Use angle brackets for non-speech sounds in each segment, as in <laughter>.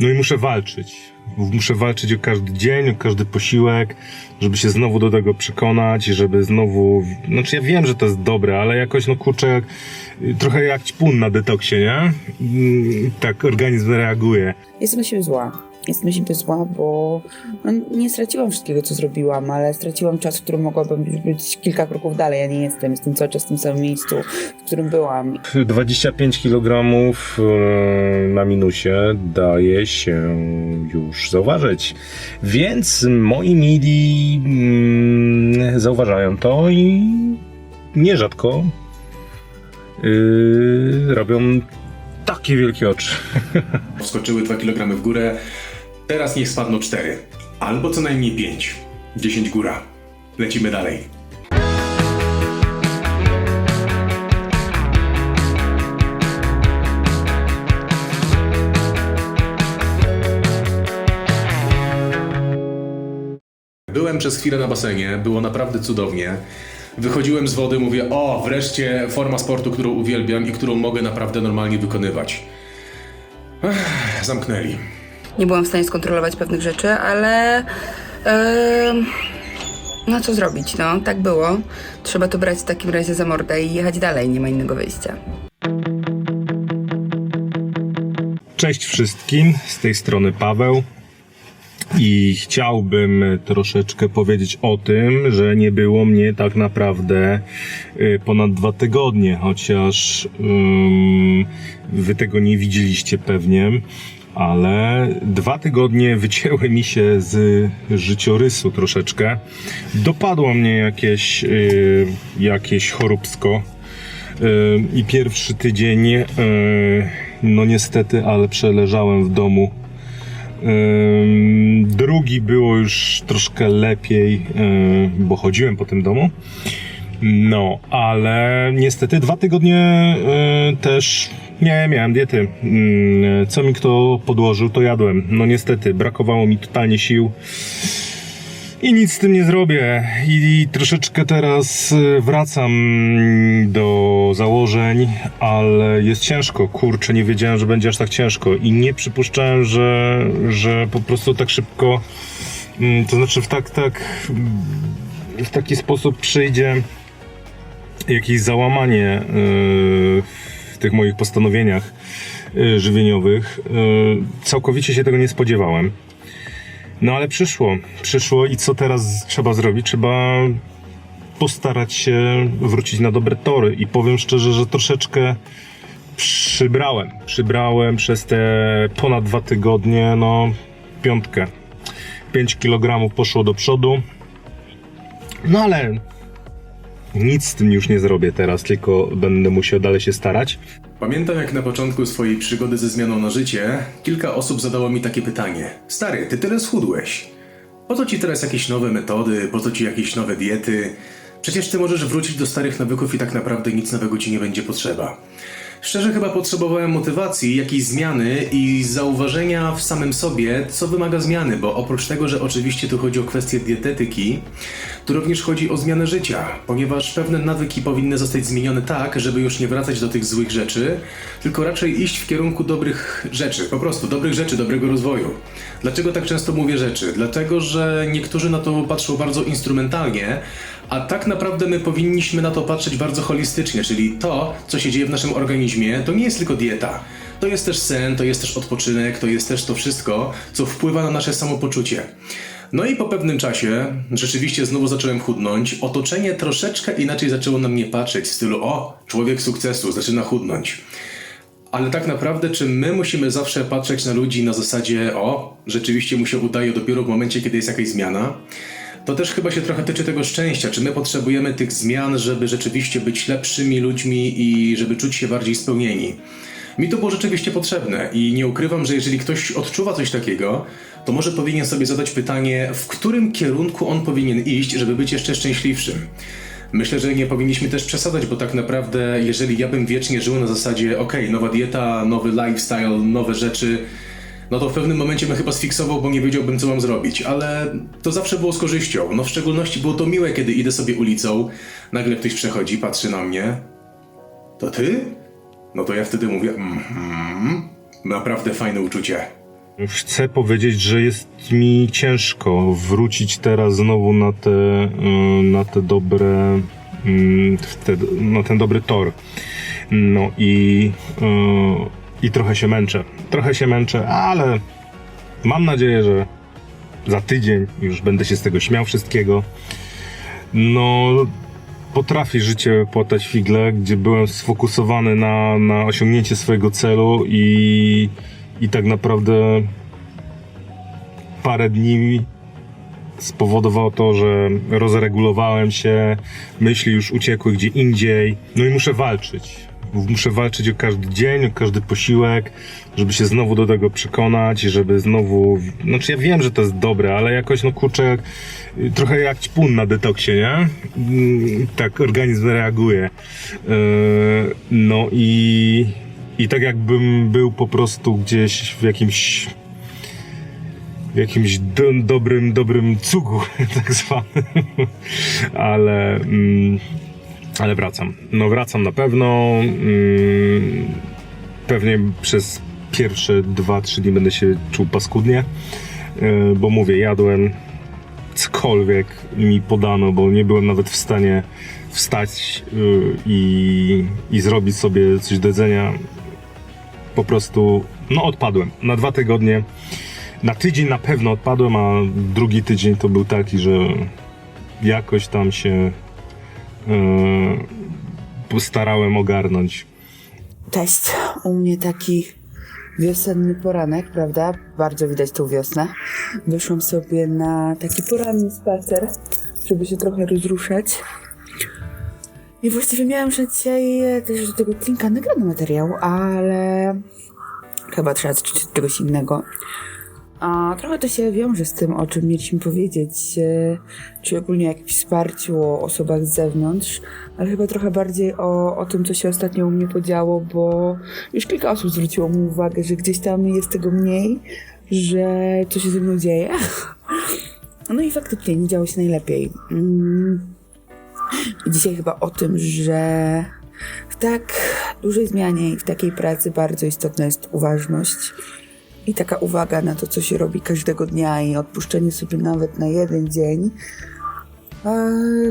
No i muszę walczyć. Muszę walczyć o każdy dzień, o każdy posiłek, żeby się znowu do tego przekonać, żeby znowu. Znaczy, ja wiem, że to jest dobre, ale jakoś, no kurczę, trochę jak ćpun na detoksie, nie? Mm, Tak organizm reaguje. Jestem na siebie zła. Jestem siebie zła, bo no, nie straciłam wszystkiego, co zrobiłam, ale straciłam czas, w którym mogłabym być kilka kroków dalej. Ja nie jestem. Jestem cały czas w tym samym miejscu, w którym byłam. 25 kg e, na minusie daje się już zauważyć. Więc moi midi mm, zauważają to i nierzadko yy, robią takie wielkie oczy. Wskoczyły 2 kg w górę, teraz niech spadną 4. Albo co najmniej 5. 10 góra. Lecimy dalej. Byłem przez chwilę na basenie, było naprawdę cudownie. Wychodziłem z wody, mówię, o, wreszcie forma sportu, którą uwielbiam i którą mogę naprawdę normalnie wykonywać. Ech, zamknęli. Nie byłam w stanie skontrolować pewnych rzeczy, ale. no co zrobić, no, tak było. Trzeba to brać w takim razie za mordę i jechać dalej, nie ma innego wyjścia. Cześć wszystkim, z tej strony Paweł. I chciałbym troszeczkę powiedzieć o tym, że nie było mnie tak naprawdę y, ponad dwa tygodnie, chociaż ym, wy tego nie widzieliście pewnie, ale dwa tygodnie wycięły mi się z życiorysu troszeczkę. Dopadło mnie jakieś, y, jakieś choróbsko. Y, I pierwszy tydzień, y, no niestety, ale przeleżałem w domu. Ym, Drugi było już troszkę lepiej, yy, bo chodziłem po tym domu. No, ale niestety dwa tygodnie yy, też nie miałem diety. Yy, Co mi kto podłożył, to jadłem. No niestety, brakowało mi totalnie sił. I nic z tym nie zrobię. I troszeczkę teraz y, wracam do założeń, ale jest ciężko. Kurczę, nie wiedziałem, że będzie aż tak ciężko. I nie przypuszczałem, że, że po prostu tak szybko, mm, to znaczy w tak, tak, w taki sposób przyjdzie jakieś załamanie y, w tych moich postanowieniach y, żywieniowych. Y, Całkowicie się tego nie spodziewałem. No ale przyszło, przyszło i co teraz trzeba zrobić? Trzeba postarać się wrócić na dobre tory i powiem szczerze, że troszeczkę przybrałem. Przybrałem przez te ponad dwa tygodnie, no piątkę. 5 kg poszło do przodu. No ale nic z tym już nie zrobię teraz, tylko będę musiał dalej się starać. Pamiętam jak na początku swojej przygody ze zmianą na życie, kilka osób zadało mi takie pytanie. Stary, ty tyle schudłeś. Po co ci teraz jakieś nowe metody, po co ci jakieś nowe diety? Przecież ty możesz wrócić do starych nawyków i tak naprawdę nic nowego ci nie będzie potrzeba. Szczerze chyba potrzebowałem motywacji, jakiejś zmiany i zauważenia w samym sobie, co wymaga zmiany, bo oprócz tego, że oczywiście tu chodzi o kwestię dietetyki, tu również chodzi o zmianę życia, ponieważ pewne nawyki powinny zostać zmienione tak, żeby już nie wracać do tych złych rzeczy, tylko raczej iść w kierunku dobrych rzeczy, po prostu dobrych rzeczy, dobrego rozwoju. Dlaczego tak często mówię rzeczy? Dlatego, że niektórzy na to patrzą bardzo instrumentalnie, a tak naprawdę my powinniśmy na to patrzeć bardzo holistycznie, czyli to, co się dzieje w naszym organizmie, to nie jest tylko dieta. To jest też sen, to jest też odpoczynek, to jest też to wszystko, co wpływa na nasze samopoczucie. No i po pewnym czasie rzeczywiście znowu zacząłem chudnąć. Otoczenie troszeczkę inaczej zaczęło na mnie patrzeć, w stylu o, człowiek sukcesu, zaczyna chudnąć. Ale tak naprawdę, czy my musimy zawsze patrzeć na ludzi na zasadzie o, rzeczywiście mu się udaje dopiero w momencie, kiedy jest jakaś zmiana? To też chyba się trochę tyczy tego szczęścia. Czy my potrzebujemy tych zmian, żeby rzeczywiście być lepszymi ludźmi i żeby czuć się bardziej spełnieni? Mi to było rzeczywiście potrzebne i nie ukrywam, że jeżeli ktoś odczuwa coś takiego, to może powinien sobie zadać pytanie, w którym kierunku on powinien iść, żeby być jeszcze szczęśliwszym. Myślę, że nie powinniśmy też przesadzać, bo tak naprawdę, jeżeli ja bym wiecznie żył na zasadzie, ok, nowa dieta, nowy lifestyle, nowe rzeczy, no to w pewnym momencie bym chyba sfiksował, bo nie wiedziałbym, co mam zrobić, ale to zawsze było z korzyścią. No w szczególności było to miłe, kiedy idę sobie ulicą, nagle ktoś przechodzi, patrzy na mnie. To ty? No to ja wtedy mówię, mhm, naprawdę fajne uczucie. Chcę powiedzieć, że jest mi ciężko wrócić teraz znowu na te, y, na te dobre, mm, te, na ten dobry tor. No i, y, i trochę się męczę. Trochę się męczę, ale mam nadzieję, że za tydzień już będę się z tego śmiał wszystkiego. No, potrafi życie płatać figle, gdzie byłem sfokusowany na, na osiągnięcie swojego celu i, i tak naprawdę parę dni spowodowało to, że rozregulowałem się, myśli już uciekły gdzie indziej, no i muszę walczyć. Muszę walczyć o każdy dzień, o każdy posiłek, żeby się znowu do tego przekonać, żeby znowu. Znaczy, ja wiem, że to jest dobre, ale jakoś, no kurczę, y, trochę jak ćpun na detoksie, nie? Mm, Tak organizm reaguje. Yy, No i. I tak jakbym był po prostu gdzieś w jakimś jakimś do, dobrym, dobrym cugu, <laughs> tak zwanym. ale, mm, ale wracam. No wracam na pewno. Mm, pewnie przez pierwsze 2-3 dni będę się czuł paskudnie, yy, bo mówię, jadłem cokolwiek mi podano, bo nie byłem nawet w stanie wstać yy, i, i zrobić sobie coś do jedzenia. Po prostu, no odpadłem. Na dwa tygodnie na tydzień na pewno odpadłem, a drugi tydzień to był taki, że jakoś tam się postarałem ogarnąć. Cześć. U mnie taki wiosenny poranek, prawda? Bardzo widać tą wiosnę. Wyszłam sobie na taki poranny spacer, żeby się trochę rozruszać. I właściwie miałam dzisiaj e, też do tego odcinka nagrany materiał, ale chyba trzeba od czegoś innego. A trochę to się wiąże z tym, o czym mieliśmy powiedzieć, e, czy ogólnie o jakimś wsparciu, o osobach z zewnątrz, ale chyba trochę bardziej o, o tym, co się ostatnio u mnie podziało, bo już kilka osób zwróciło mi uwagę, że gdzieś tam jest tego mniej, że coś się ze mną dzieje. <laughs> No i faktycznie nie działo się najlepiej. Mm. Dzisiaj chyba o tym, że w tak dużej zmianie i w takiej pracy bardzo istotna jest uważność. I taka uwaga na to, co się robi każdego dnia i odpuszczenie sobie nawet na jeden dzień, e,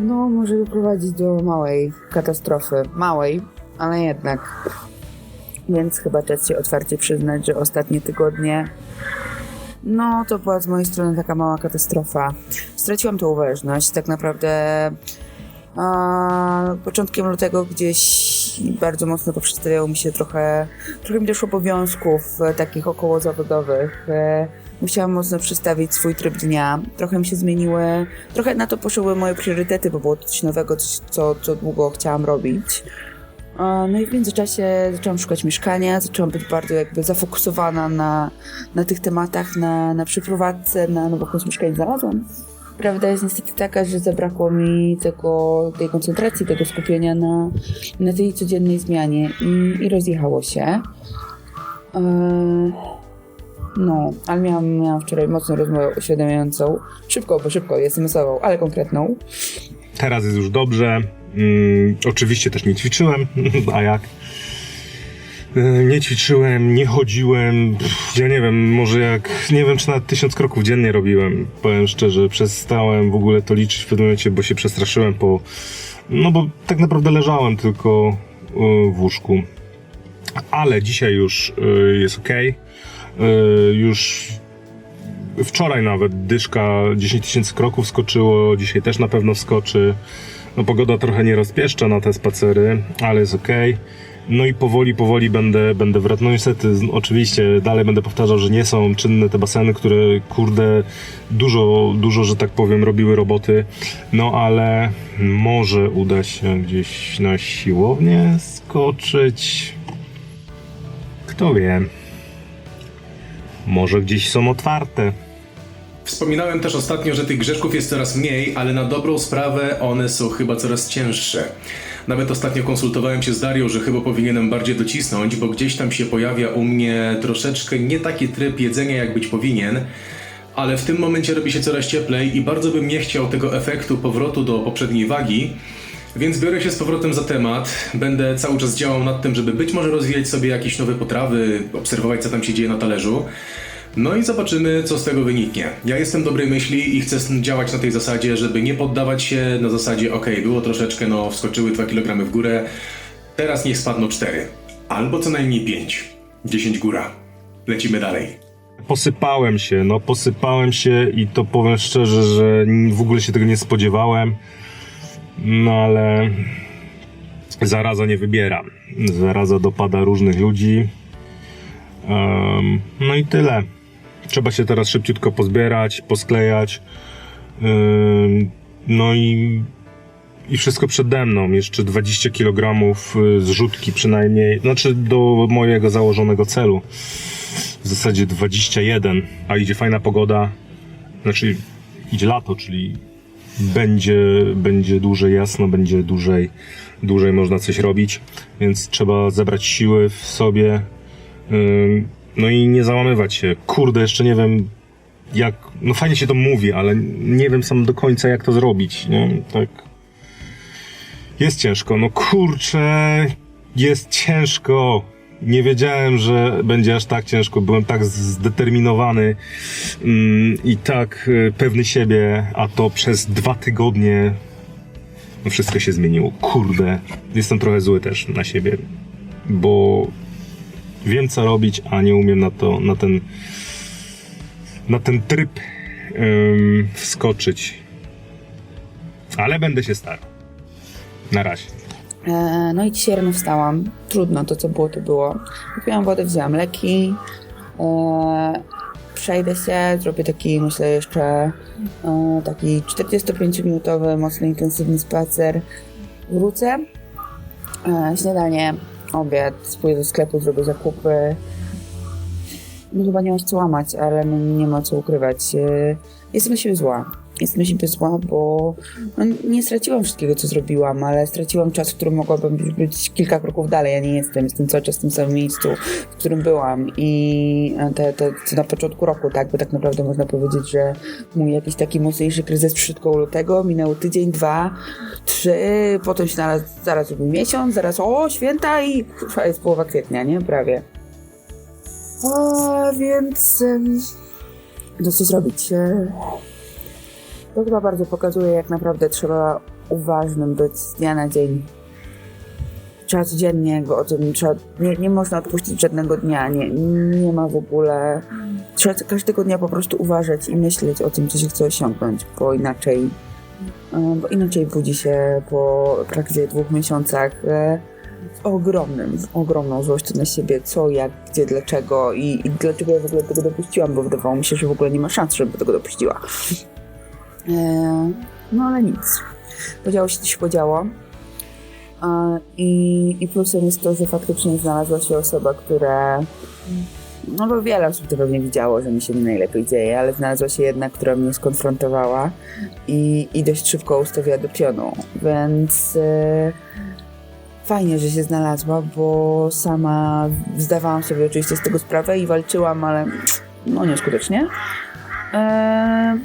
no może doprowadzić do małej katastrofy. Małej, ale jednak. Więc chyba czas się otwarcie przyznać, że ostatnie tygodnie, no to była z mojej strony taka mała katastrofa. Straciłam tą uważność. Tak naprawdę a początkiem lutego gdzieś bardzo mocno poprzedstawiało mi się trochę, trochę mi doszło obowiązków e, takich okołozawodowych. E, Musiałam mocno przystawić swój tryb dnia. Trochę mi się zmieniły, trochę na to poszły moje priorytety, bo było coś nowego, coś, co, co długo chciałam robić. E, No i w międzyczasie zaczęłam szukać mieszkania, zaczęłam być bardzo jakby zafokusowana na, na tych tematach, na, na przeprowadzce, na nowo jakąś mieszkanie znalazłam. Prawda jest niestety taka, że zabrakło mi tego, tej koncentracji, tego skupienia na, na tej codziennej zmianie i, i rozjechało się. Eee, no, ale miałam, miałam wczoraj mocną rozmowę uświadamiającą. Szybko, bo szybko, SMS-ową, ale konkretną. Teraz jest już dobrze. Mm, oczywiście też nie ćwiczyłem, <laughs> a jak? E, Nie ćwiczyłem, nie chodziłem. Pff, Ja nie wiem, może jak. Nie wiem, czy nawet tysiąc kroków dziennie robiłem. Powiem szczerze, przestałem w ogóle to liczyć w pewnym momencie, bo się przestraszyłem po. No bo tak naprawdę leżałem tylko e, w łóżku. Ale dzisiaj już e, jest ok. Już wczoraj nawet dyszka 10 tysięcy kroków skoczyło, dzisiaj też na pewno skoczy. No pogoda trochę nie rozpieszcza na te spacery, ale jest ok. No i powoli, powoli będę, będę wracał. No niestety, oczywiście dalej będę powtarzał, że nie są czynne te baseny, które kurde dużo, dużo, że tak powiem, robiły roboty. No ale może uda się gdzieś na siłownię skoczyć. Kto wie. Może gdzieś są otwarte. Wspominałem też ostatnio, że tych grzeszków jest coraz mniej, ale na dobrą sprawę one są chyba coraz cięższe. Nawet ostatnio konsultowałem się z Darią, że chyba powinienem bardziej docisnąć, bo gdzieś tam się pojawia u mnie troszeczkę nie taki tryb jedzenia, jak być powinien. Ale w tym momencie robi się coraz cieplej i bardzo bym nie chciał tego efektu powrotu do poprzedniej wagi, więc biorę się z powrotem za temat. Będę cały czas działał nad tym, żeby być może rozwijać sobie jakieś nowe potrawy, obserwować co tam się dzieje na talerzu. No i zobaczymy, co z tego wyniknie. Ja jestem dobrej myśli i chcę działać na tej zasadzie, żeby nie poddawać się na zasadzie, ok, było troszeczkę, no wskoczyły 2 kg w górę, teraz niech spadną 4. Albo co najmniej 5. 10 góra. Lecimy dalej. Posypałem się, no posypałem się i to powiem szczerze, że w ogóle się tego nie spodziewałem. No ale zaraza nie wybiera. Zaraza dopada różnych ludzi. Em, no i tyle. Trzeba się teraz szybciutko pozbierać, posklejać. No i, i wszystko przede mną. Jeszcze 20 kg zrzutki przynajmniej. Znaczy do mojego założonego celu w zasadzie 21, a idzie fajna pogoda, znaczy idzie lato, czyli będzie, będzie dłużej jasno, będzie dłużej, dłużej można coś robić, więc trzeba zebrać siły w sobie, ym, no i nie załamywać się. Kurde, jeszcze nie wiem jak, no fajnie się to mówi, ale nie wiem sam do końca jak to zrobić, nie? Tak. Jest ciężko, no kurczę, jest ciężko. Nie wiedziałem, że będzie aż tak ciężko. Byłem tak zdeterminowany mm, i tak y, pewny siebie, a to przez dwa tygodnie no wszystko się zmieniło. Kurde, jestem trochę zły też na siebie, bo wiem co robić, a nie umiem na to, na ten, na ten tryb ym, wskoczyć. Ale będę się starał. Na razie. E, No i dzisiaj rano wstałam. Trudno, to co było, to było. Kupiłam wodę, wzięłam leki. E, Przejdę się, zrobię taki, myślę, jeszcze e, taki 45-minutowy, mocno intensywny spacer. Wrócę. E, Śniadanie, obiad, pójdę do sklepu, zrobię zakupy. No chyba nie ma się co łamać, ale no nie ma co ukrywać. E, Jestem na siebie zła. Jestem siebie zła, bo no, nie straciłam wszystkiego, co zrobiłam, ale straciłam czas, w którym mogłabym być kilka kroków dalej. Ja nie jestem, jestem cały czas w tym samym miejscu, w którym byłam. I te, te, to na początku roku, tak, bo tak naprawdę można powiedzieć, że mój jakiś taki mocniejszy kryzys przyszedł lutego, minął tydzień, dwa, trzy, potem się zaraz, zaraz robił miesiąc, zaraz o, święta i kurwa, jest połowa kwietnia, nie? Prawie. A, więc... No co zrobić? To chyba bardzo pokazuje, jak naprawdę trzeba uważnym być z dnia na dzień. Trzeba codziennie go o tym, trzeba, nie, nie można odpuścić żadnego dnia, nie, nie ma w ogóle. Trzeba każdego dnia po prostu uważać i myśleć o tym, co się chce osiągnąć, bo inaczej, e, bo inaczej budzi się po praktycznie dwóch miesiącach e, ogromnym, ogromną złością na siebie, co, jak, gdzie, dlaczego i, i dlaczego ja w ogóle tego dopuściłam, bo wydawało mi się, że w ogóle nie ma szans, żeby tego dopuściła. E, No ale nic. Podziało się, co się podziało. I, I plusem jest to, że faktycznie znalazła się osoba, która. No bo wiele osób to pewnie widziało, że mi się nie najlepiej dzieje, ale znalazła się jedna, która mnie skonfrontowała i, i dość szybko ustawiła do pionu. Więc e, fajnie, że się znalazła, bo sama zdawałam sobie oczywiście z tego sprawę i walczyłam, ale no nieskutecznie. E,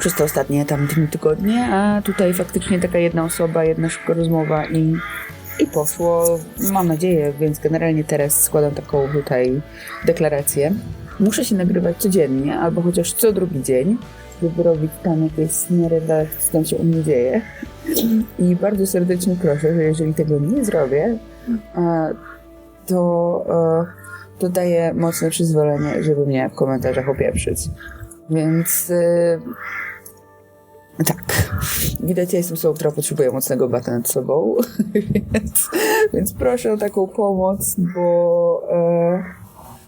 przez te ostatnie tam dni, tygodnie, a tutaj faktycznie taka jedna osoba, jedna szybka rozmowa i, i poszło. Mam nadzieję, więc generalnie teraz składam taką tutaj deklarację. Muszę się nagrywać codziennie, albo chociaż co drugi dzień, żeby robić tam jakieś nierelacje, co tam się u mnie dzieje. I bardzo serdecznie proszę, że jeżeli tego nie zrobię, to, e, to daję mocne przyzwolenie, żeby mnie w komentarzach opieprzyć. Więc e, tak. Widać, ja jestem osobą, która potrzebuje mocnego bata nad sobą, <laughs> więc, więc proszę o taką pomoc, bo, e,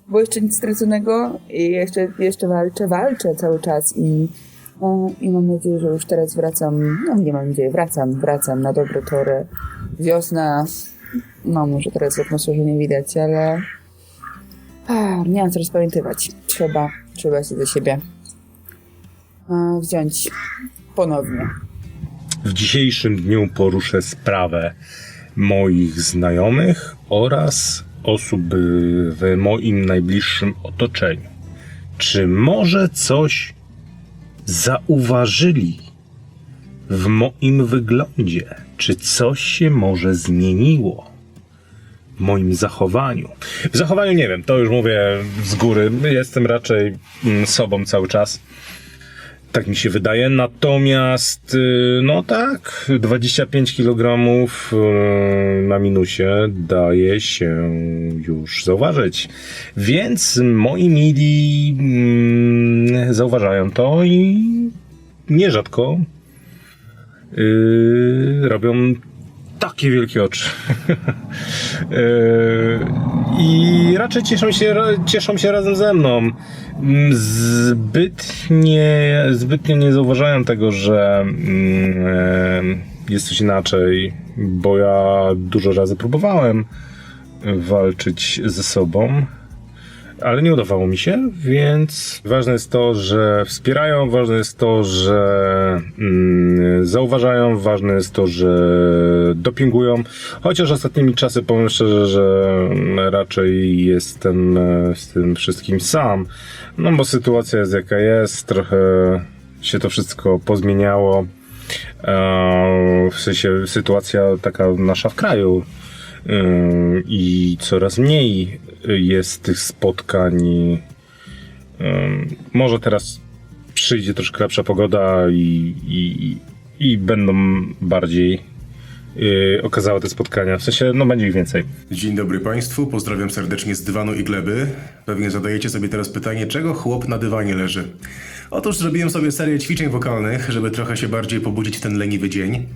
bo jeszcze nic straconego i jeszcze, jeszcze walczę, walczę cały czas i, e, i mam nadzieję, że już teraz wracam, no nie mam nadzieję, wracam, wracam na dobre tory. Wiosna, no może teraz w atmosferze nie widać, ale a, nie mam co rozpamiętywać. Trzeba, trzeba się do siebie e, wziąć ponownie. W dzisiejszym dniu poruszę sprawę moich znajomych oraz osób w moim najbliższym otoczeniu. Czy może coś zauważyli w moim wyglądzie? Czy coś się może zmieniło? w moim zachowaniu. W zachowaniu nie wiem, to już mówię z góry. Jestem raczej mm, sobą cały czas. Tak mi się wydaje. Natomiast, y, no tak, 25 kg na minusie daje się już zauważyć. Więc moi mili mm, zauważają to i nierzadko yy, robią takie wielkie oczy. Yy, <laughs> I raczej cieszą się, cieszą się razem ze mną. Mm, Zbytnie, zbytnio nie zauważają tego, że mm, e, jest coś inaczej, bo ja dużo razy próbowałem walczyć ze sobą ale nie udawało mi się, więc ważne jest to, że wspierają, ważne jest to, że mm, zauważają, ważne jest to, że dopingują, chociaż ostatnimi czasy powiem szczerze, że raczej jestem e, z tym wszystkim sam, no bo sytuacja jest jaka jest, trochę się to wszystko pozmieniało, e, w sensie sytuacja taka nasza w kraju, i coraz mniej jest tych spotkań. Yy, Może teraz przyjdzie troszkę lepsza pogoda i, i, i będą bardziej yy, okazały te spotkania. W sensie, no będzie ich więcej. Dzień dobry Państwu, pozdrawiam serdecznie z dywanu i gleby. Pewnie zadajecie sobie teraz pytanie, czego chłop na dywanie leży? Otóż zrobiłem sobie serię ćwiczeń wokalnych, żeby trochę się bardziej pobudzić w ten leniwy dzień.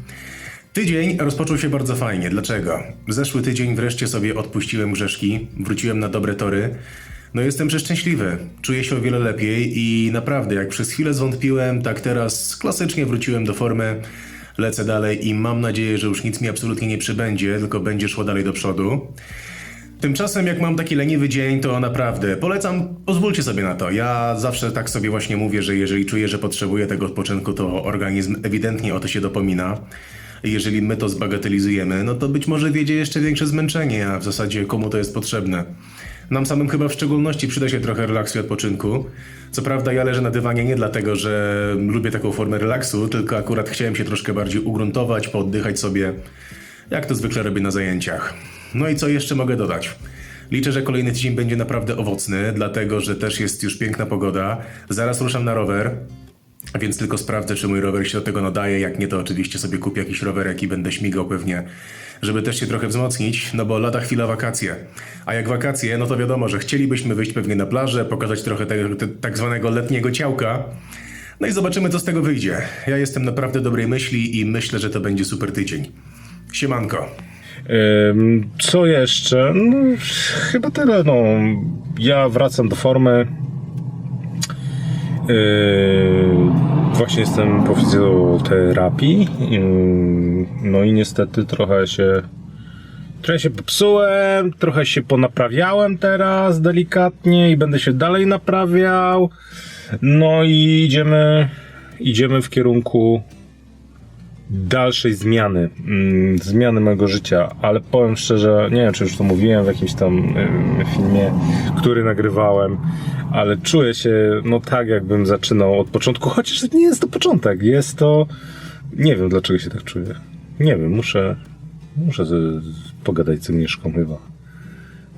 Tydzień rozpoczął się bardzo fajnie. Dlaczego? Zeszły tydzień wreszcie sobie odpuściłem grzeszki, wróciłem na dobre tory. No jestem przeszczęśliwy. Czuję się o wiele lepiej i naprawdę, jak przez chwilę zwątpiłem, tak teraz klasycznie wróciłem do formy. Lecę dalej i mam nadzieję, że już nic mi absolutnie nie przybędzie, tylko będzie szło dalej do przodu. Tymczasem, jak mam taki leniwy dzień, to naprawdę polecam, pozwólcie sobie na to. Ja zawsze tak sobie właśnie mówię, że jeżeli czuję, że potrzebuję tego odpoczynku, to organizm ewidentnie o to się dopomina. Jeżeli my to zbagatelizujemy, no to być może wiedzie jeszcze większe zmęczenie, a w zasadzie komu to jest potrzebne. Nam samym chyba w szczególności przyda się trochę relaksu i odpoczynku. Co prawda ja leżę na dywanie nie dlatego, że lubię taką formę relaksu, tylko akurat chciałem się troszkę bardziej ugruntować, pooddychać sobie, jak to zwykle robię na zajęciach. No i co jeszcze mogę dodać? Liczę, że kolejny tydzień będzie naprawdę owocny, dlatego że też jest już piękna pogoda. Zaraz ruszam na rower, więc tylko sprawdzę, czy mój rower się do tego nadaje. Jak nie, to oczywiście sobie kupię jakiś rowerek i będę śmigał pewnie, żeby też się trochę wzmocnić, no bo lada chwila wakacje. A jak wakacje, no to wiadomo, że chcielibyśmy wyjść pewnie na plażę, pokazać trochę tego te, tak zwanego letniego ciałka. No i zobaczymy, co z tego wyjdzie. Ja jestem naprawdę dobrej myśli i myślę, że to będzie super tydzień. Siemanko. Ym, Co jeszcze? No, chyba tyle. No. Ja wracam do formy. Yy, właśnie jestem po fizjoterapii. Yy, no i niestety trochę się. Trochę się popsułem, trochę się ponaprawiałem teraz delikatnie i będę się dalej naprawiał. No i idziemy, idziemy w kierunku dalszej zmiany, mm, zmiany mojego życia, ale powiem szczerze, nie wiem czy już to mówiłem w jakimś tam ym, filmie, który nagrywałem, ale czuję się no tak jakbym zaczynał od początku, chociaż nie jest to początek, jest to, nie wiem dlaczego się tak czuję, nie wiem, muszę, muszę z, pogadać z Agnieszką chyba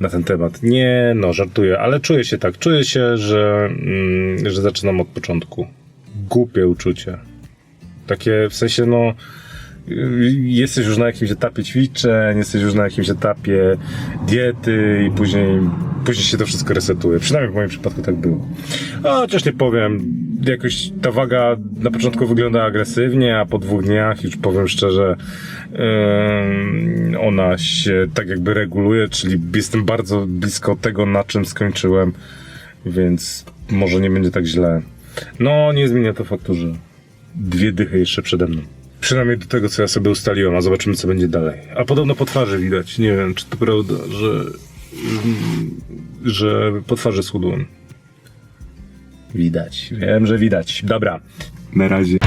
na ten temat. Nie, no żartuję, ale czuję się tak, czuję się, że, mm, że zaczynam od początku. Głupie uczucie. Takie w sensie, no, y, jesteś już na jakimś etapie ćwiczeń, jesteś już na jakimś etapie diety i później, później się to wszystko resetuje. Przynajmniej w moim przypadku tak było. Chociaż nie powiem, jakoś ta waga na początku wygląda agresywnie, a po dwóch dniach już powiem szczerze, ym, ona się tak jakby reguluje, czyli jestem bardzo blisko tego, na czym skończyłem, więc może nie będzie tak źle. No, nie zmienia to faktu, że dwie dychy jeszcze przede mną. Przynajmniej do tego, co ja sobie ustaliłem, a zobaczymy, co będzie dalej. A podobno po twarzy widać. Nie wiem, czy to prawda, że, że po twarzy schudłem. Widać. Wiem, że widać. Dobra. Na razie.